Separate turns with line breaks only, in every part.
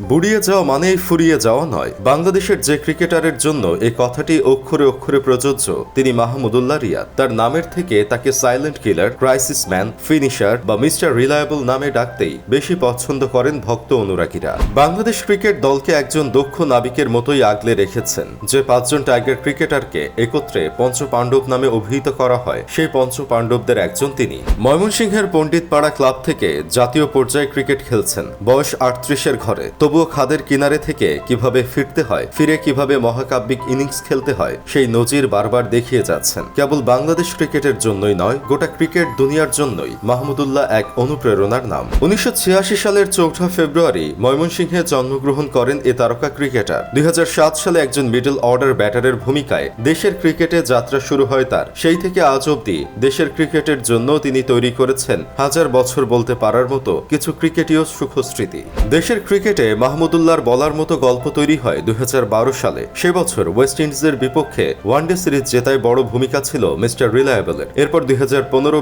বুড়িয়ে যাওয়া মানেই ফুরিয়ে যাওয়া নয়। বাংলাদেশের যে ক্রিকেটারের জন্য এই কথাটি অক্ষরে অক্ষরে প্রযোজ্য, তিনি মাহমুদুল্লাহ রিয়াদ। তার নামের থেকে তাকে silent killer, crisis man, finisher বা মিস্টার রিলায়েবল নামে ডাকতেই বেশি পছন্দ করেন ভক্ত অনুরাগীরা। বাংলাদেশ ক্রিকেট দলকে একজন দক্ষ নাবিকের মতোই আগলে রেখেছেন, যে পাঁচজন টাইগার ক্রিকেটারকে একত্রে পঞ্চ পাণ্ডব নামে অভিহিত করা হয়, সেই পঞ্চ পাণ্ডবদের একজন তিনি। ময়মনসিংহের পণ্ডিতপাড়া ক্লাব থেকে জাতীয় পর্যায়ে ক্রিকেট খেলছেন, বয়স আটত্রিশের ঘরে। তবুও খাদের কিনারে থেকে কীভাবে ফিরতে হয়, ফিরে কীভাবে মহাকাব্যিক ইনিংস খেলতে হয়, সেই নজির বারবার দেখিয়ে যাচ্ছেন। কেবল বাংলাদেশ ক্রিকেটের জন্যই নয়, গোটা ক্রিকেট দুনিয়ার জন্যই মাহমুদুল্লাহ এক অনুপ্রেরণার নাম। উনিশশো ছিয়াশি সালের চৌঠা ফেব্রুয়ারি ময়মনসিংহে জন্মগ্রহণ করেন এ তারকা ক্রিকেটার। দুই হাজার সাত সালে একজন মিডল অর্ডার ব্যাটারের ভূমিকায় দেশের ক্রিকেটে যাত্রা শুরু হয় তার। সেই থেকে আজ অব্দি দেশের ক্রিকেটের জন্য তিনি তৈরি করেছেন হাজার বছর বলতে পারার মতো কিছু ক্রিকেটীয় সুখস্মৃতি। দেশের ক্রিকেটে মাহমুদুল্লাহর বলার মতো গল্প তৈরি হয় দুই হাজার বারো সালে। সে বছর ওয়েস্ট ইন্ডিজের বিপক্ষে ওয়ানডে সিরিজ জেতায় বড় ভূমিকা ছিল মিস্টার রিলায়েবলের। এরপর দুই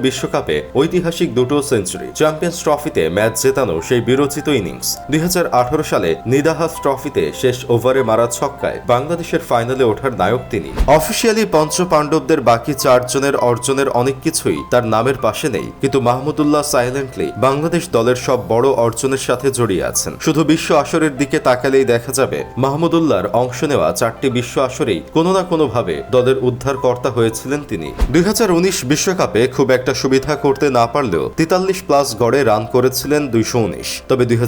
বিশ্বকাপে ঐতিহাসিক দুটো সেঞ্চুরি, চ্যাম্পিয়ন্স ট্রফিতে ম্যাচ জেতানো সেই বিরোচিত ইনিংস। দুই সালে নিদাহাস ট্রফিতে শেষ ওভারে মারা ছক্কায় বাংলাদেশের ফাইনালে ওঠার নায়ক তিনি। অফিসিয়ালি পঞ্চ পাণ্ডবদের বাকি চারজনের অর্জনের অনেক কিছুই তার নামের পাশে নেই, কিন্তু মাহমুদুল্লাহ সাইলেন্টলি বাংলাদেশ দলের সব বড় অর্জনের সাথে জড়িয়ে আছেন। শুধু বিশ্ব আসরের দিকে তাকালেই দেখা যাবে, মাহমুদুল্লাহর অংশ নেওয়া চারটি বিশ্ব আসরেই কোনো না কোনোভাবে দলের উদ্ধারকর্তা হয়েছিলেন তিনি। দুই বিশ্বকাপে খুব একটা সুবিধা করতে না পারলেও তেতাল্লিশ প্লাস গড়ে রান করেছিলেন দুইশো উনিশ। তবে দুই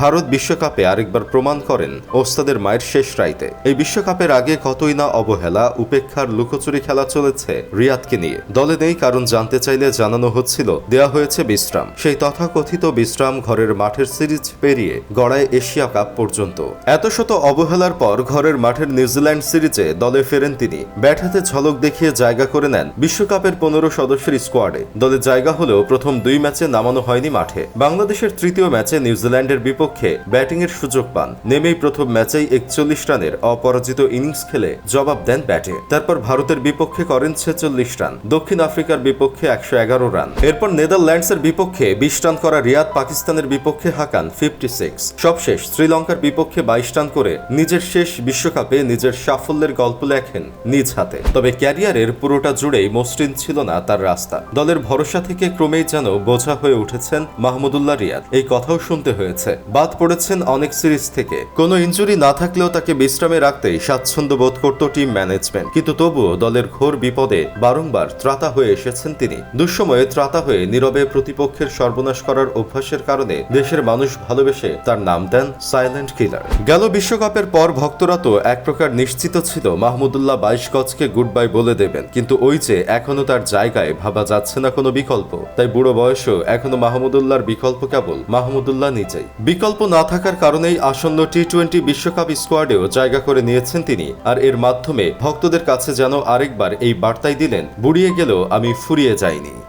ভারত বিশ্বকাপে আরেকবার প্রমাণ করেন ওস্তাদের মায়ের শেষ রাইতে। এই বিশ্বকাপের আগে কতই না অবহেলা, উপেক্ষার লুকোচুরি খেলা চলেছে রিয়াদকে নিয়ে। দলে নেই কারণ জানতে চাইলে জানানো হচ্ছিল, দেয়া হয়েছে বিশ্রাম। সেই তথাকথিত বিশ্রাম ঘরের মাঠের সিরিজ পেরিয়ে গড়ায় এশিয়া কাপ পর্যন্ত। এত শত অবহেলার পর ঘরের মাঠের নিউজিল্যান্ড সিরিজে দলে ফেরেন তিনি। ব্যাট হাতে ঝলক দেখিয়ে জায়গা করে নেন বিশ্বকাপের পনেরো সদস্যের স্কোয়াডে। দলে জায়গা হলেও প্রথম দুই ম্যাচে নামানো হয়নি মাঠে। বাংলাদেশের তৃতীয় ম্যাচে নিউজিল্যান্ডের বিপক্ষে ব্যাটিং এর সুযোগ পান। নেমেই প্রথম ম্যাচেই একচল্লিশ রানের অপরাজিত ইনিংস খেলে জবাব দেন ব্যাটে। তারপর ভারতের বিপক্ষে করেন ছেচল্লিশ রান। দক্ষিণ আফ্রিকার বিপক্ষে একশো এগারো রান। এরপর নেদারল্যান্ডসের বিপক্ষে বিশ রান করা রিয়াদ পাকিস্তানের বিপক্ষে হাকান ফিফটি সিক্স সবশেষ শ্রীলঙ্কার বিপক্ষে বাইশ রান করে নিজের শেষ বিশ্বকাপে নিজের সাফল্যের গল্প লেখেন নিজ হাতে। তবে ক্যারিয়ারের পুরোটা জুড়েই মসৃণ ছিল না তার রাস্তা। দলের ভরসা থেকে ক্রমেই যেন বোঝা হয়ে উঠেছেন মাহমুদুল্লাহ রিয়াদ। এই কথাও শুনতে হয়েছে। বাদ পড়েছেন অনেক সিরিজ থেকে। কোনো ইঞ্জুরি না থাকলেও তাকে বিশ্রামে রাখতেই স্বাচ্ছন্দ্য বোধ করত টিম ম্যানেজমেন্ট। কিন্তু তবুও দলের ঘোর বিপদে বারংবার ত্রাতা হয়ে এসেছেন তিনি। দুঃসময়ে ত্রাতা হয়ে নীরবে প্রতিপক্ষের সর্বনাশ করার অভ্যাসের কারণে দেশের মানুষ ভালোবেসে তার নাম দেন সাইলেন্ট কিলার। গেল বিশ্বকাপের পর ভক্তরা তো এক প্রকার নিশ্চিত ছিল মাহমুদুল্লাহ বাইশ গজকে গুড বাই বলে দেবেন। কিন্তু ওই যে এখনও তার জায়গায় ভাবা যাচ্ছে না কোনো বিকল্প। তাই বুড়ো বয়সেও এখনও মাহমুদুল্লাহর বিকল্প কেবল মাহমুদুল্লাহ নিজেই। বিকল্প না থাকার কারণেই আসন্ন টি টোয়েন্টি বিশ্বকাপ স্কোয়াডেও জায়গা করে নিয়েছেন তিনি। আর এর মাধ্যমে ভক্তদের কাছে যেন আরেকবার এই বার্তাই দিলেন, বুড়িয়ে গেলেও আমি ফুরিয়ে যাইনি।